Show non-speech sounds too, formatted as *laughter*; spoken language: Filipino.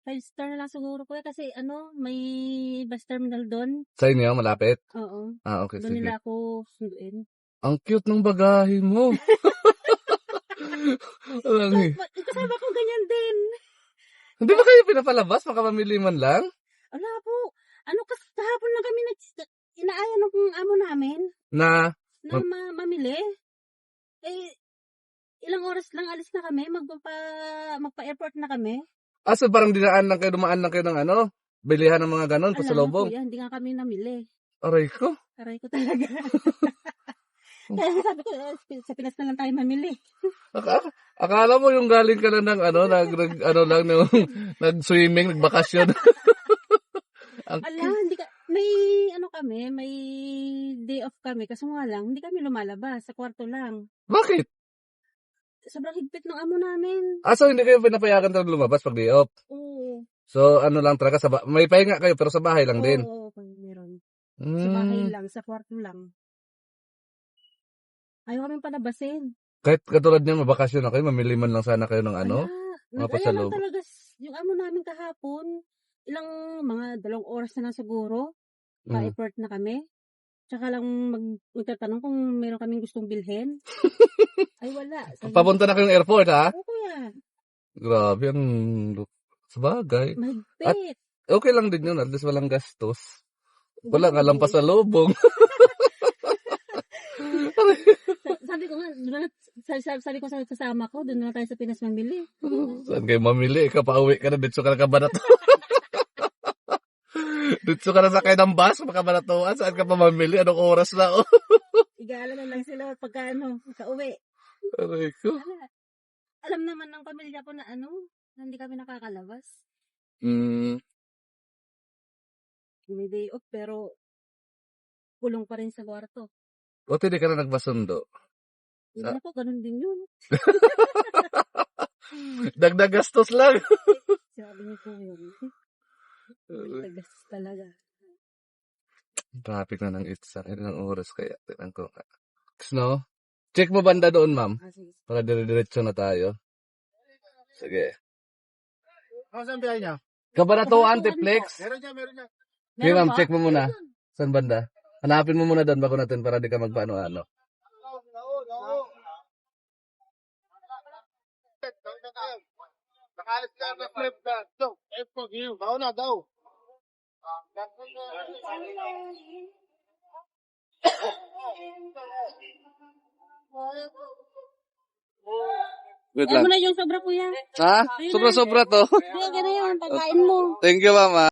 Five star na lang siguro kuya kasi ano, may bus terminal doon. Sa inyo, malapit? Oo. Ah, okay, Doon sige. nila ako sunduin. Ang cute ng bagahe mo. Alam eh. Ba- Kasama ko ganyan din. Hindi ba kayo pinapalabas? Makamamili man lang? Wala po. Ano kasi kahapon lang kami nag inaaya ng amo namin Na, na ma- mamili. Eh, ilang oras lang alis na kami. Magpa, magpa-airport na kami. Aso parang dinaan lang kayo, dumaan lang kayo ng ano? Bilihan ng mga ganon, pasalubong. kuya, hindi nga kami namili. Aray ko. Aray ko talaga. *laughs* Kaya sabi ko, eh, sa Pinas na lang tayo mamili. Aka- akala mo yung galing ka na ng ano, nag, nag ano lang, nung, *laughs* nag-swimming, nagbakasyon. *laughs* Ang Ala, hindi ka, may ano kami, may day off kami. Kaso nga lang, hindi kami lumalabas. Sa kwarto lang. Bakit? Sobrang higpit ng amo namin. Aso hindi kayo pinapayagan talaga lumabas pag day off. Oo. So, ano lang talaga, sa ba- may pahinga kayo pero sa bahay lang din. Oo, oo, meron. Sa Hmm. bahay lang, sa kwarto lang. Ayaw kami palabasin. Kahit katulad niyan, mabakasyon na kayo, mamili man lang sana kayo ng ano. Wala. mga Nag-aya lang pasalubong. talaga s- yung amo namin kahapon. Ilang mga dalawang oras na lang siguro. Mm. Pa-effort na kami. Tsaka lang mag, magtatanong kung meron kaming gustong bilhin. *laughs* Ay, wala. Sabi- Papunta na kayong airport, ha? Oo, kuya. Grabe, ang sabagay. Mahigpit. Okay lang din yun, at least walang gastos. Wala nga lang pa sa lubong. Sa- *laughs* sabi ko nga, doon na, sabi, sabi, sabi ko sa kasama ko, doon na tayo sa Pinas mamili. Saan kayo mamili? Ikaw pauwi ka na, dito ka na kabanat. *laughs* dito ka na sakay ng bus, makabanatuan. Saan ka pa mamili? Anong oras na? Oh? *laughs* Igala na lang sila pagka ano, kauwi. Aray ko. *laughs* Alam naman ng pamilya ko na ano, na hindi kami nakakalabas. Mm, May day off, pero kulong pa rin sa kwarto. buti di ka na nagbasundo. Hindi Ah. na po, ganun din yun. *laughs* Dagdag gastos lang. Sabi niyo po yun. Tagas talaga. Traffic na ng itsa. Ilang oras kaya. Tingnan ko. No? Check mo banda doon, ma'am. Ah. Para dire-diretso na tayo. Sige. Ano saan biyahe niya? Kabanatuan, Tiplex. Meron niya, meron niya. Okay, Meron ma'am, check mo muna. Saan banda? Hanapin mo muna doon bago natin para di ka magpaano-ano. Nakalis ka na flip na. Daw, eh, pag yun. Bawa na, daw. Na yung sobra. Ha? Sobra-sobra to. Kaya gano'n yun, pagkain mo. Thank you, mama.